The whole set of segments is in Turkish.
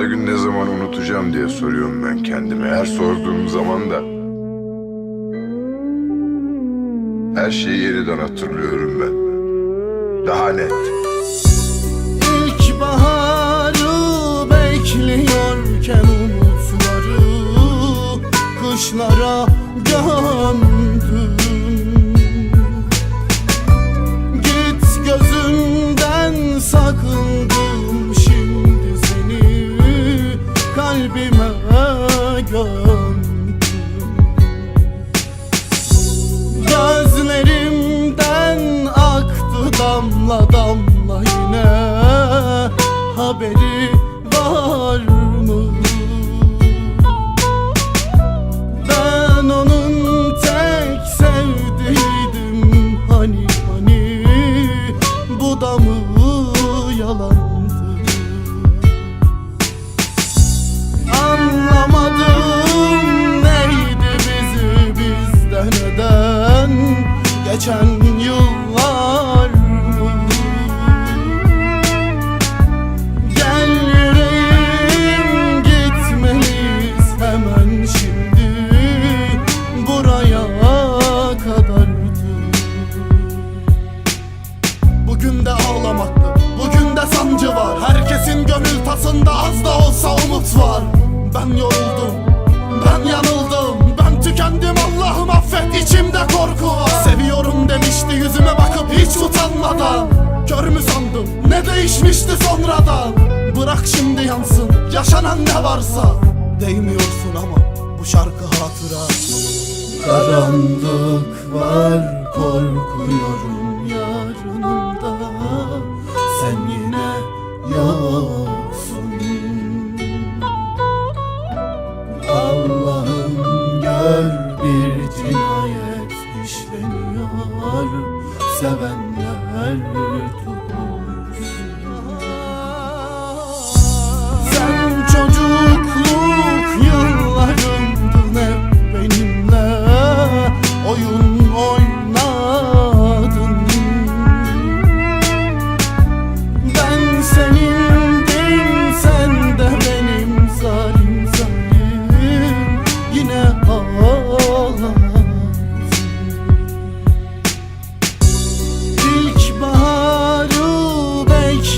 Her gün ne zaman unutacağım diye soruyorum ben kendime. Her sorduğum zaman da her şeyi yeniden hatırlıyorum ben. Daha net. Kalbime gömdüm Gözlerimden aktı damla damla yine Haberi Geçen yıllar? Gel yüreğim gitmeliyiz hemen şimdi. Buraya kadardı. Bugün de ağlamaklı, bugün de sancı var. Herkesin gönül tasında az da olsa umut var. Ben yoruldum, ben yanıldım değişmişti sonradan. Bırak şimdi yansın, yaşanan ne varsa. Değmiyorsun ama bu şarkı hatıra. Karanlık var korkuyorum yarınımda. Sen yine yoksun. Allah'ım gör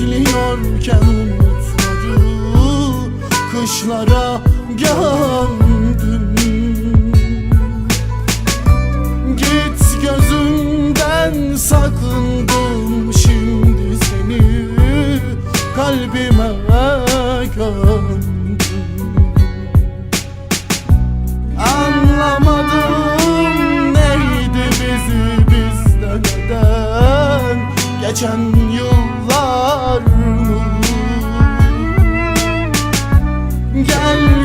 bekliyorken umutları Kışlara gömdüm Git gözümden sakındım. Şimdi seni Kalbime gömdüm Geçen yıllar mı? Gel